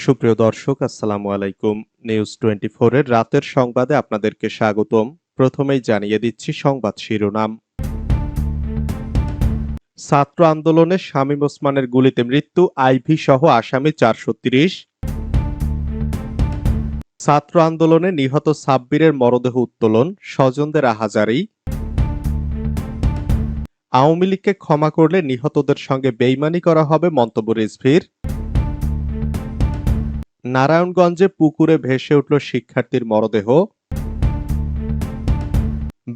সুপ্রিয় দর্শক, আসসালামু আলাইকুম। নিউজ টোয়েন্টি এর রাতের সংবাদে আপনাদেরকে স্বাগতম। প্রথমেই জানিয়ে দিচ্ছি সংবাদ শিরোনাম। ছাত্র আন্দোলনে শামীম ওসমানের গুলিতে মৃত্যু, আইভি সহ আসামি চারশো তিরিশ। ছাত্র আন্দোলনে নিহত সাব্বিরের মরদেহ উত্তোলন, স্বজনদের আহাজারি। আওয়ামী লীগকে ক্ষমা করলে নিহতদের সঙ্গে বেইমানি করা হবে, মন্তব্য রিজভির। নারায়ণগঞ্জে পুকুরে ভেসে উঠল শিক্ষার্থীর মরদেহ।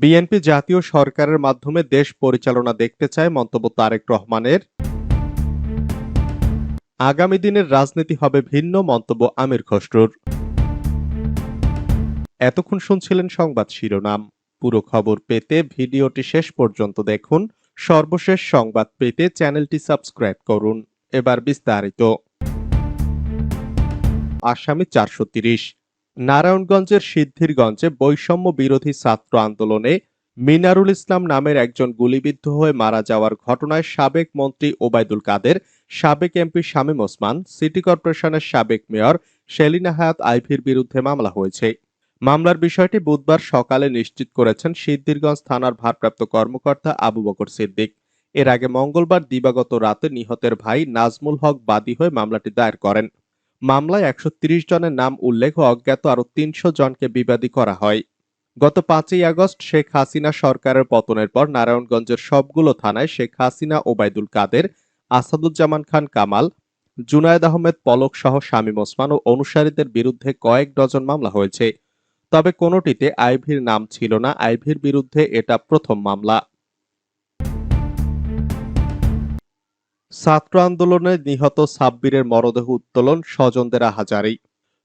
বিএনপি জাতীয় সরকারের মাধ্যমে দেশ পরিচালনা দেখতে চায় মন্তব্য তারেক রহমানের। আগামী দিনের রাজনীতি হবে ভিন্ন, মন্তব্য আমির খসরুর। এতক্ষণ শুনছিলেন সংবাদ শিরোনাম। পুরো খবর পেতে ভিডিওটি শেষ পর্যন্ত দেখুন। সর্বশেষ সংবাদ পেতে চ্যানেলটি সাবস্ক্রাইব করুন। এবার বিস্তারিত। আসামি চারশো তিরিশ। নারায়ণগঞ্জের সিদ্ধিরগঞ্জে বৈষম্য বিরোধী ছাত্র আন্দোলনে মিনারুল ইসলাম নামের একজন গুলিবিদ্ধ হয়ে মারা যাওয়ার ঘটনায় সাবেক মন্ত্রী ওবায়দুল কাদের, সাবেক এমপি শামীম ওসমান, সিটি কর্পোরেশনের সাবেক মেয়র শেলিনা হায়াত আইভির বিরুদ্ধে মামলা হয়েছে। মামলার বিষয়টি বুধবার সকালে নিশ্চিত করেছেন সিদ্ধিরগঞ্জ থানার ভারপ্রাপ্ত কর্মকর্তা আবু বকর সিদ্দিক। এর আগে মঙ্গলবার দিবাগত রাতে নিহতের ভাই নাজমুল হক বাদী হয়ে মামলাটি দায়ের করেন। মামলায় একশো ত্রিশ জনের নাম উল্লেখ অজ্ঞাত আরও তিনশো জনকে বিবাদী করা হয়। গত পাঁচই আগস্ট শেখ হাসিনা সরকারের পতনের পর নারায়ণগঞ্জের সবগুলো থানায় শেখ হাসিনা, ওবায়দুল কাদের, আসাদুজ্জামান খান কামাল, জুনায়েদ আহমেদ পলক সহ শামীম ওসমান ও অনুসারীদের বিরুদ্ধে কয়েক ডজন মামলা হয়েছে। তবে কোনোটিতে আইভির নাম ছিল না। আইভির বিরুদ্ধে এটা প্রথম মামলা। ছাত্র আন্দোলনে নিহত সাব্বিরের মরদেহ উত্তোলন স্বজনদের আহাজারি।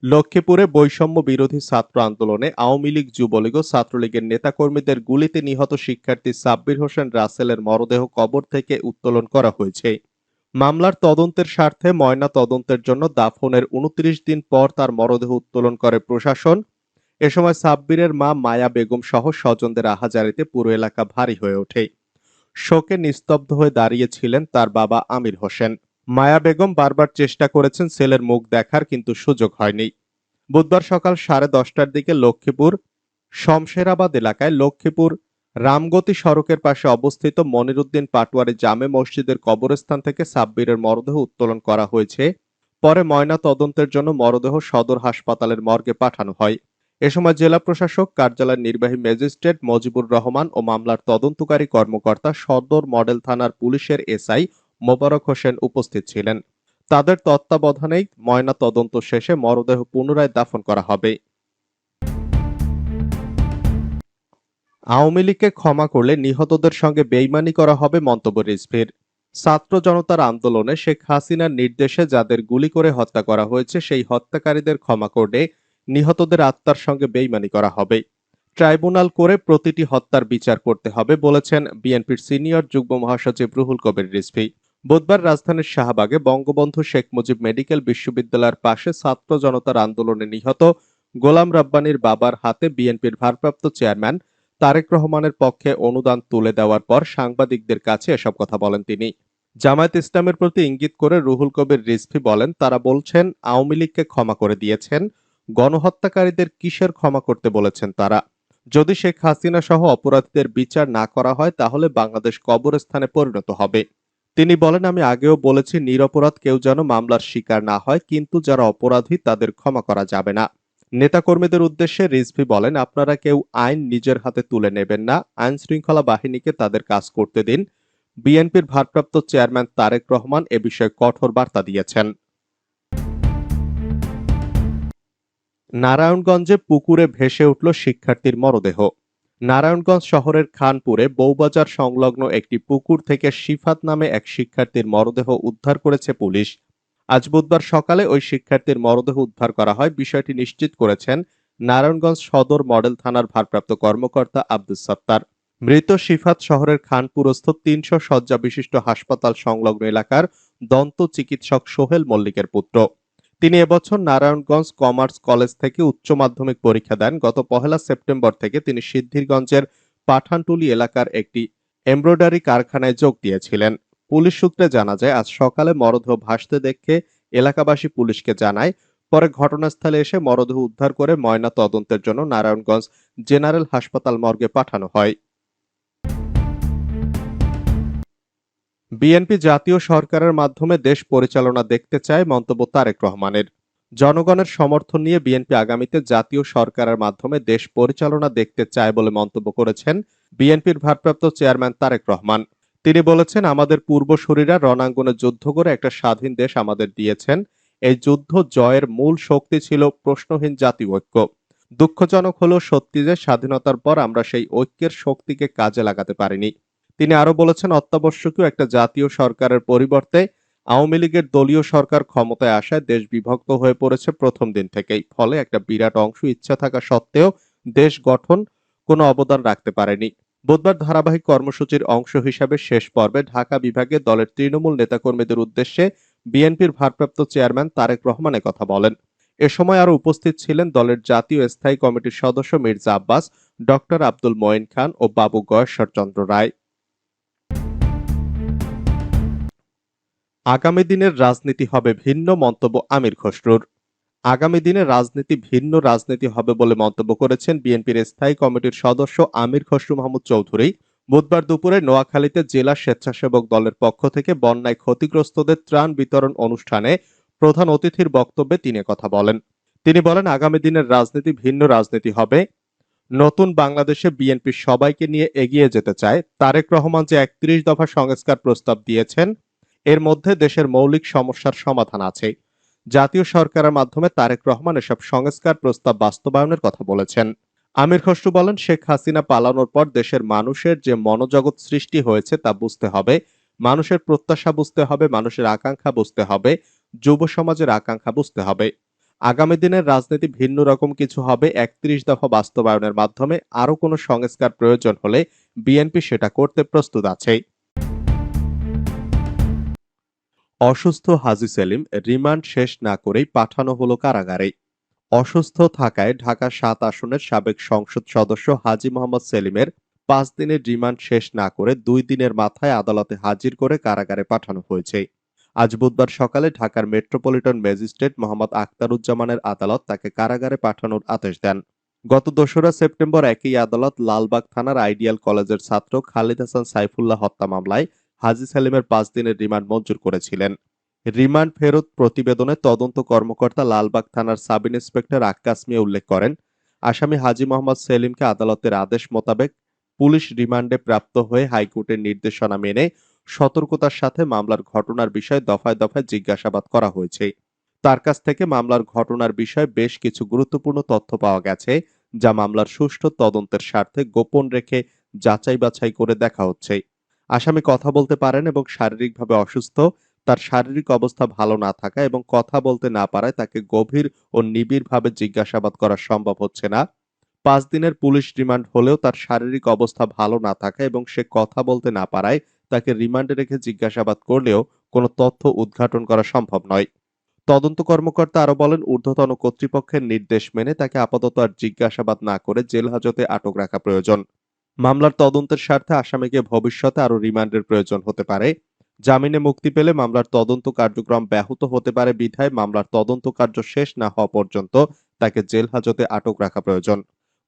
লক্ষ্মীপুরে বৈষম্য বিরোধী ছাত্র আন্দোলনে আওয়ামী লীগ যুবলীগ ও ছাত্রলীগের নেতাকর্মীদের গুলিতে নিহত শিক্ষার্থী সাব্বির হোসেন রাসেলের মরদেহ কবর থেকে উত্তোলন করা হয়েছে। মামলার তদন্তের স্বার্থে ময়না তদন্তের জন্য দাফনের উনত্রিশ দিন পর তার মরদেহ উত্তোলন করে প্রশাসন। এ সময় সাব্বিরের মা মায়া বেগম সহ স্বজনদের আহাজারিতে পুরো এলাকা ভারী হয়ে ওঠে। শোকে নিস্তব্ধ হয়ে দাঁড়িয়েছিলেন তার বাবা আমির হোসেন। মায়া বেগম বারবার চেষ্টা করেছেন ছেলের মুখ দেখার, কিন্তু সুযোগ হয়নি। বুধবার সকাল সাড়ে দশটার দিকে লক্ষ্মীপুর, শমশেরাবাদ এলাকায় লক্ষ্মীপুর, রামগতি সড়কের পাশে অবস্থিত মনিরুদ্দিন পাটোয়ারি জামে মসজিদের কবরস্থান থেকে সাব্বিরের মরদেহ উত্তোলন করা হয়েছে। পরে ময়না তদন্তের জন্য মরদেহ সদর হাসপাতালের মর্গে পাঠানো হয়। এ সময় জেলা প্রশাসক, কার্যালয়ের নির্বাহী ম্যাজিস্ট্রেট মজিবুর রহমান ও মামলার তদন্তকারী কর্মকর্তা সদর মডেল থানার পুলিশের এসআই মোবারক হোসেন উপস্থিত ছিলেন। তাদের তত্ত্বাবধানেই ময়না তদন্ত শেষে মরদেহ পুনরায় দাফন করা হবে। আওয়ামী লীগকে ক্ষমা করলে নিহতদের সঙ্গে বেইমানি করা হবে মন্তব্য রিজভির। ছাত্র জনতার আন্দোলনে শেখ হাসিনার নির্দেশে যাদের গুলি করে হত্যা করা হয়েছে, সেই হত্যাকারীদের ক্ষমা করলে নিহতদের আত্মার সঙ্গে বেইমানি করা হবে। ট্রাইব্যুনাল করে প্রতিটি হত্যার বিচার করতে হবে বলেছেন বিএনপির সিনিয়র যুগ্ম মহাসচিব রুহুল কবির রিজভি। বুধবার রাজধানীর শাহবাগে বঙ্গবন্ধু শেখ মুজিব মেডিকেল বিশ্ববিদ্যালয়ের পাশে ছাত্র জনতার আন্দোলনে নিহত গোলাম রাব্বানির বাবার হাতে বিএনপির ভারপ্রাপ্ত চেয়ারম্যান তারেক রহমানের পক্ষে অনুদান তুলে দেওয়ার পর সাংবাদিকদের কাছে এসব কথা বলেন তিনি। জামায়াত ইসলামের প্রতি ইঙ্গিত করে রুহুল কবির রিজভি বলেন, তারা বলছেন, আওয়ামী লীগকে ক্ষমা করে দিয়েছেন গণহত্যাকারীদের কিসের ক্ষমা করতে বলেছেন তারা? যদি শেখ হাসিনা সহ অপরাধীদের বিচার না করা হয়, তাহলে বাংলাদেশ কবরস্থানে পরিণত হবে। তিনি বলেন, আমি আগেও বলেছি, নিরপরাধ কেউ যেন মামলার শিকার না হয়, কিন্তু যারা অপরাধী, তাদের ক্ষমা করা যাবে না। নেতাকর্মীদের উদ্দেশ্যে রিজভি বলেন, আপনারা কেউ আইন নিজের হাতে তুলে নেবেন না। আইন শৃঙ্খলা বাহিনীকে তাদের কাজ করতে দিন। বিএনপির ভারপ্রাপ্ত চেয়ারম্যান তারেক রহমান এ বিষয়ে কঠোর বার্তা দিয়েছেন। নারায়ণগঞ্জে পুকুরে ভেসে উঠল শিক্ষার্থীর মরদেহ। নারায়ণগঞ্জ শহরের খানপুরে বৌবাজার সংলগ্ন একটি পুকুর থেকে শিফাত নামে এক শিক্ষার্থীর মরদেহ উদ্ধার করেছে পুলিশ। আজ বুধবার সকালে ওই শিক্ষার্থীর মরদেহ উদ্ধার করা হয়, বিষয়টি নিশ্চিত করেছেন নারায়ণগঞ্জ সদর মডেল থানার ভারপ্রাপ্ত কর্মকর্তা আব্দুস সত্তার। মৃত শিফাত শহরের খানপুরস্থ তিনশো শয্যা বিশিষ্ট হাসপাতাল সংলগ্ন এলাকার দন্ত চিকিৎসক সোহেল মল্লিকের পুত্র। তিনি এবছর নারায়ণগঞ্জ কমার্স কলেজ থেকে উচ্চ মাধ্যমিক পরীক্ষা দেন। গত পহেলা সেপ্টেম্বর থেকে তিনি সিদ্ধিরগঞ্জের পাঠানটুলি এলাকার একটি এমব্রয়ডারি কারখানায় যোগ দিয়েছিলেন। পুলিশ সূত্রে জানা যায়, আজ সকালে মরদেহ ভাসতে দেখে এলাকাবাসী পুলিশকে জানায়। পরে ঘটনাস্থলে এসে মরদেহ উদ্ধার করে ময়না তদন্তের জন্য নারায়ণগঞ্জ জেনারেল হাসপাতাল মর্গে পাঠানো হয়। বিএনপি জাতীয় সরকারের মাধ্যমে দেশ পরিচালনা দেখতে চায় মন্তব্য তারেক রহমানের। জনগণের সমর্থন নিয়ে বিএনপি আগামীতে জাতীয় সরকারের মাধ্যমে দেশ পরিচালনা দেখতে চায় বলে মন্তব্য করেছেন বিএনপির ভারপ্রাপ্ত চেয়ারম্যান তারেক রহমান। তিনি বলেছেন, আমাদের পূর্বসূরীরা রণাঙ্গনে যুদ্ধ করে একটা স্বাধীন দেশ আমাদের দিয়েছেন। এই যুদ্ধ জয়ের মূল শক্তি ছিল প্রশ্নহীন জাতি ঐক্য। দুঃখজনক হলো সত্যি যে স্বাধীনতার পর আমরা সেই ঐক্যের শক্তিকে কাজে লাগাতে পারিনি। তিনি আরও বলেছেন, অত্যাবশ্যকীয় একটা জাতীয় সরকারের পরিবর্তে আওয়ামী লীগের দলীয় সরকার ক্ষমতায় আসায় দেশ বিভক্ত হয়ে পড়েছে প্রথম দিন থেকেই। ফলে একটা বিরাট অংশ ইচ্ছা থাকা সত্ত্বেও দেশ গঠন কোনো অবদান রাখতে পারেনি। বুধবার ধারাবাহিক কর্মসূচির অংশ হিসাবে শেষ পর্বে ঢাকা বিভাগে দলের তৃণমূল নেতাকর্মীদের উদ্দেশ্যে বিএনপির ভারপ্রাপ্ত চেয়ারম্যান তারেক রহমান কথা বলেন। এ সময় আরও উপস্থিত ছিলেন দলের জাতীয় স্থায়ী কমিটির সদস্য মির্জা আব্বাস, ডক্টর আব্দুল মঈন খান ও বাবু গয়েশ্বরচন্দ্র রায়। আগামী দিনের রাজনীতি হবে ভিন্ন মন্তব্য আমির খসরুর। আগামী দিনে রাজনীতি ভিন্ন রাজনীতি হবে বলে মন্তব্য করেছেন বিএনপির স্থায়ী কমিটির সদস্য আমির খসরু মাহমুদ চৌধুরী। বুধবার দুপুরে নোয়াখালীতে জেলা স্বেচ্ছাসেবক দলের পক্ষ থেকে বন্যায় ক্ষতিগ্রস্তদের ত্রাণ বিতরণ অনুষ্ঠানে প্রধান অতিথির বক্তব্যে তিনি কথা বলেন। তিনি বলেন, আগামী দিনের রাজনীতি ভিন্ন রাজনীতি হবে। নতুন বাংলাদেশে বিএনপি সবাইকে নিয়ে এগিয়ে যেতে চায়। তারেক রহমান যে একত্রিশ দফা সংস্কার প্রস্তাব দিয়েছেন এর মধ্যে দেশের মৌলিক সমস্যার সমাধান আছে। জাতীয় সরকারের মাধ্যমে তারেক রহমান এসব সংস্কার প্রস্তাব বাস্তবায়নের কথা বলেছেন। আমির খসরু বলেন, শেখ হাসিনা পালানোর পর দেশের মানুষের যে মনোজগৎ সৃষ্টি হয়েছে তা বুঝতে হবে, মানুষের প্রত্যাশা বুঝতে হবে, মানুষের আকাঙ্ক্ষা বুঝতে হবে, যুব সমাজের আকাঙ্ক্ষা বুঝতে হবে। আগামী দিনের রাজনীতি ভিন্ন রকম কিছু হবে, একত্রিশ দফা বাস্তবায়নের মাধ্যমে আরও কোনো সংস্কার প্রয়োজন হলে বিএনপি সেটা করতে প্রস্তুত আছে। অসুস্থ হাজি সেলিম রিমান্ড শেষ না করেই পাঠানো হলো কারাগারে। অসুস্থ থাকায় ঢাকা সাত আসনের সাবেক সংসদ সদস্য হাজি মোহাম্মদ সেলিমের পাঁচ দিনের রিমান্ড শেষ না করে দুই দিনের মাথায় আদালতে হাজির করে কারাগারে পাঠানো হয়েছে। আজ বুধবার সকালে ঢাকার মেট্রোপলিটন ম্যাজিস্ট্রেট মোহাম্মদ আখতারুজ্জামানের আদালত তাকে কারাগারে পাঠানোর আদেশ দেন। গত দোসরা সেপ্টেম্বর একই আদালত লালবাগ থানার আইডিয়াল কলেজের ছাত্র খালিদ হাসান সাইফুল্লাহ হত্যা মামলায় হাজি সেলিমের পাঁচ দিনের রিমান্ড মঞ্জুর করেছিলেন। রিমান্ড ফেরত প্রতিবেদনে তদন্ত কর্মকর্তা লালবাগ থানার সাব ইন্সপেক্টর আক্কাস মিয়া উল্লেখ করেন, আসামি হাজি মোহাম্মদ সেলিমকে আদালতের আদেশ মোতাবেক পুলিশ রিমান্ডে প্রাপ্ত হয়ে হাইকোর্টের নির্দেশনা মেনে সতর্কতার সাথে মামলার ঘটনার বিষয়ে দফায় দফায় জিজ্ঞাসাবাদ করা হয়েছে। তার কাছ থেকে মামলার ঘটনার বিষয়ে বেশ কিছু গুরুত্বপূর্ণ তথ্য পাওয়া গেছে, যা মামলার সুষ্ঠু তদন্তের স্বার্থে গোপন রেখে যাচাই বাছাই করে দেখা হচ্ছে। আসামি কথা বলতে পারেন এবং শারীরিকভাবে অসুস্থ, তার শারীরিক অবস্থা ভালো না থাকা এবং কথা বলতে না পারায় তাকে গভীর ও নিবিড়ভাবে জিজ্ঞাসাবাদ করা সম্ভব হচ্ছে না। পাঁচ দিনের পুলিশ রিমান্ড হলেও তার শারীরিক অবস্থা ভালো না থাকা এবং সে কথা বলতে না পারায় তাকে রিমান্ডে রেখে জিজ্ঞাসাবাদ করলেও কোনো তথ্য উদ্ঘাটন করা সম্ভব নয়। তদন্ত কর্মকর্তা আরও বলেন, ঊর্ধ্বতন কর্তৃপক্ষের নির্দেশ মেনে তাকে আপাতত আর জিজ্ঞাসাবাদ না করে জেল হাজতে আটক রাখা প্রয়োজন। মামলার তদন্তের স্বার্থে আসামিকে ভবিষ্যতে আরও রিমান্ডের প্রয়োজন হতে পারে। জামিনে মুক্তি পেলে মামলার তদন্ত কার্যক্রম ব্যাহত হতে পারে বিধায় মামলার তদন্ত কার্য শেষ না হওয়া পর্যন্ত তাকে জেল হাজতে আটক রাখা প্রয়োজন।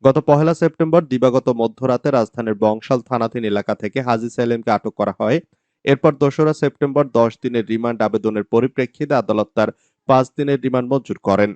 গত পহেলা সেপ্টেম্বর দিবাগত মধ্যরাতে রাজধানীর বংশাল থানাধীন এলাকা থেকে হাজি সেলিমকে আটক করা হয়। এরপর দোসরা সেপ্টেম্বর দশ দিনের রিমান্ড আবেদনের পরিপ্রেক্ষিতে আদালত তার পাঁচ দিনের রিমান্ড মঞ্জুর করেন।